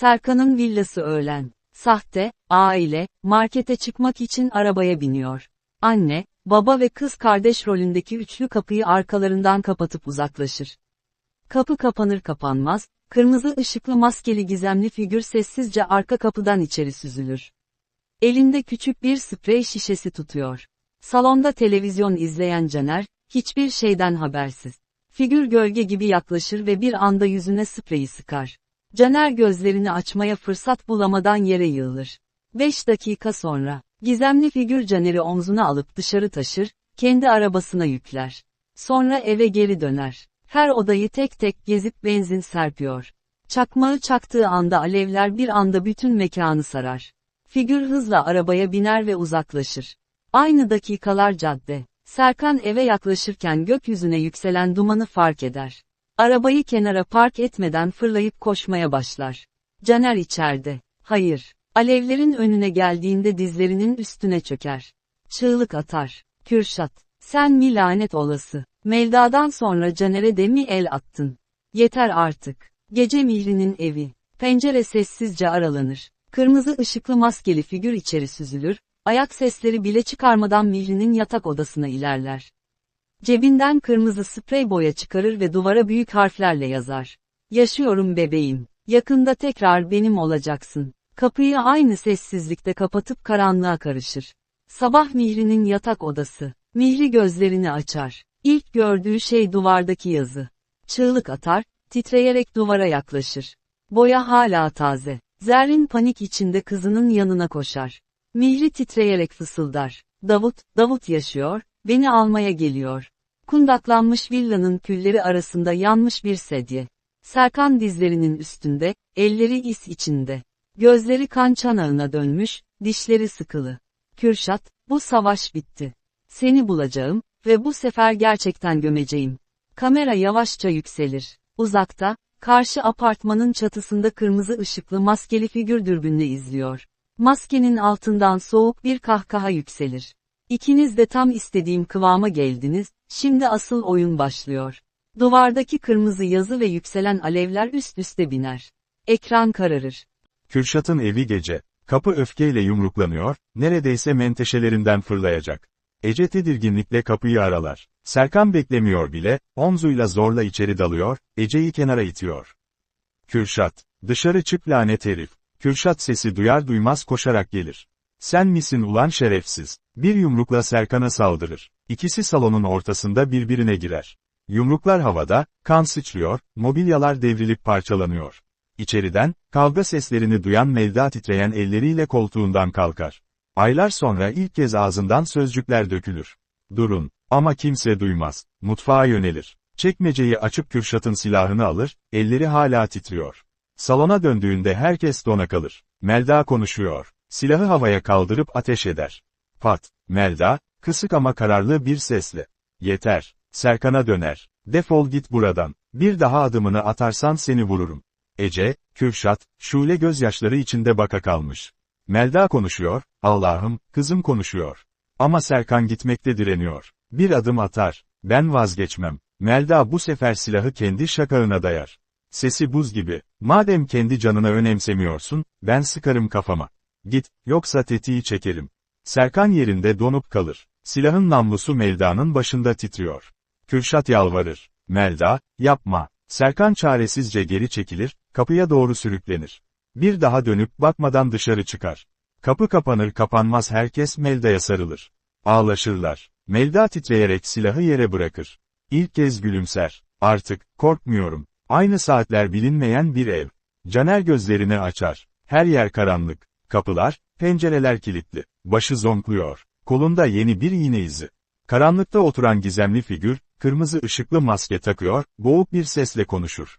Serkan'ın villası öğlen. Sahte, aile, markete çıkmak için arabaya biniyor. Anne, baba ve kız kardeş rolündeki üçlü kapıyı arkalarından kapatıp uzaklaşır. Kapı kapanır kapanmaz, kırmızı ışıklı maskeli gizemli figür sessizce arka kapıdan içeri süzülür. Elinde küçük bir sprey şişesi tutuyor. Salonda televizyon izleyen Caner, hiçbir şeyden habersiz. Figür gölge gibi yaklaşır ve bir anda yüzüne spreyi sıkar. Caner gözlerini açmaya fırsat bulamadan yere yığılır. Beş dakika sonra, gizemli figür Caner'i omzuna alıp dışarı taşır, kendi arabasına yükler. Sonra eve geri döner. Her odayı tek tek gezip benzin serpiyor. Çakmağı çaktığı anda alevler bir anda bütün mekanı sarar. Figür hızla arabaya biner ve uzaklaşır. Aynı dakikalar cadde. Serkan eve yaklaşırken gökyüzüne yükselen dumanı fark eder. Arabayı kenara park etmeden fırlayıp koşmaya başlar. Caner içeride. Hayır. Alevlerin önüne geldiğinde dizlerinin üstüne çöker. Çığlık atar. Kürşat. Sen mi lanet olası? Melda'dan sonra Caner'e de mi el attın? Yeter artık. Gece Mihri'nin evi. Pencere sessizce aralanır. Kırmızı ışıklı maskeli figür içeri süzülür, ayak sesleri bile çıkarmadan Mihri'nin yatak odasına ilerler. Cebinden kırmızı sprey boya çıkarır ve duvara büyük harflerle yazar. Yaşıyorum bebeğim. Yakında tekrar benim olacaksın. Kapıyı aynı sessizlikte kapatıp karanlığa karışır. Sabah Mihri'nin yatak odası. Mihri gözlerini açar. İlk gördüğü şey duvardaki yazı. Çığlık atar, titreyerek duvara yaklaşır. Boya hala taze. Zerrin panik içinde kızının yanına koşar. Mihri titreyerek fısıldar. Davut, Davut yaşıyor, beni almaya geliyor. Kundaklanmış villanın külleri arasında yanmış bir sedye. Serkan dizlerinin üstünde, elleri is içinde. Gözleri kan çanağına dönmüş, dişleri sıkılı. Kürşat, bu savaş bitti. Seni bulacağım ve bu sefer gerçekten gömeceğim. Kamera yavaşça yükselir. Uzakta, karşı apartmanın çatısında kırmızı ışıklı maskeli figür dürbünle izliyor. Maskenin altından soğuk bir kahkaha yükselir. İkiniz de tam istediğim kıvama geldiniz, şimdi asıl oyun başlıyor. Duvardaki kırmızı yazı ve yükselen alevler üst üste biner. Ekran kararır. Kürşat'ın evi gece. Kapı öfkeyle yumruklanıyor, neredeyse menteşelerinden fırlayacak. Ece tedirginlikle kapıyı aralar. Serkan beklemiyor bile, omzuyla zorla içeri dalıyor, Ece'yi kenara itiyor. Kürşat, dışarı çık lanet herif. Kürşat sesi duyar duymaz koşarak gelir. Sen misin ulan şerefsiz? Bir yumrukla Serkan'a saldırır. İkisi salonun ortasında birbirine girer. Yumruklar havada, kan sıçrıyor, mobilyalar devrilip parçalanıyor. İçeriden, kavga seslerini duyan Melda titreyen elleriyle koltuğundan kalkar. Aylar sonra ilk kez ağzından sözcükler dökülür. Durun, ama kimse duymaz. Mutfağa yönelir. Çekmeceyi açıp Kürşat'ın silahını alır, elleri hala titriyor. Salona döndüğünde herkes dona kalır. Melda konuşuyor. Silahı havaya kaldırıp ateş eder. Pat, Melda, kısık ama kararlı bir sesle. Yeter. Serkan'a döner. Defol git buradan. Bir daha adımını atarsan seni vururum. Ece, Kürşat, Şule gözyaşları içinde baka kalmış. Melda konuşuyor, Allah'ım, kızım konuşuyor. Ama Serkan gitmekte direniyor. Bir adım atar. Ben vazgeçmem. Melda bu sefer silahı kendi şakağına dayar. Sesi buz gibi. Madem kendi canına önemsemiyorsun, ben sıkarım kafama. Git, yoksa tetiği çekerim. Serkan yerinde donup kalır. Silahın namlusu Melda'nın başında titriyor. Kürşat yalvarır. Melda, yapma. Serkan çaresizce geri çekilir, kapıya doğru sürüklenir. Bir daha dönüp bakmadan dışarı çıkar. Kapı kapanır kapanmaz herkes Melda'ya sarılır. Ağlaşırlar. Melda titreyerek silahı yere bırakır. İlk kez gülümser. Artık, korkmuyorum. Aynı saatler bilinmeyen bir ev. Caner gözlerini açar. Her yer karanlık. Kapılar, pencereler kilitli. Başı zonkluyor. Kolunda yeni bir iğne izi. Karanlıkta oturan gizemli figür, kırmızı ışıklı maske takıyor, boğuk bir sesle konuşur.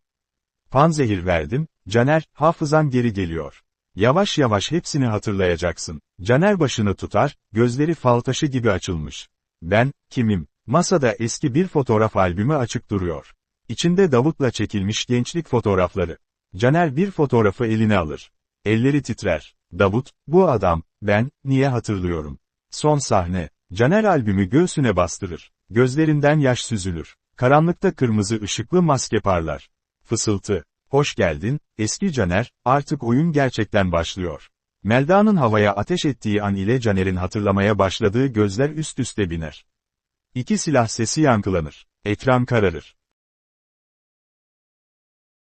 Panzehir verdim, Caner, hafızan geri geliyor. Yavaş yavaş hepsini hatırlayacaksın. Caner başını tutar, gözleri fal taşı gibi açılmış. Ben, kimim? Masada eski bir fotoğraf albümü açık duruyor. İçinde Davut'la çekilmiş gençlik fotoğrafları. Caner bir fotoğrafı eline alır. Elleri titrer. Davut, bu adam, ben, niye hatırlıyorum? Son sahne. Caner albümü göğsüne bastırır. Gözlerinden yaş süzülür. Karanlıkta kırmızı ışıklı maske parlar. Fısıltı. Hoş geldin, eski Caner, artık oyun gerçekten başlıyor. Melda'nın havaya ateş ettiği an ile Caner'in hatırlamaya başladığı gözler üst üste biner. İki silah sesi yankılanır. Ekran kararır.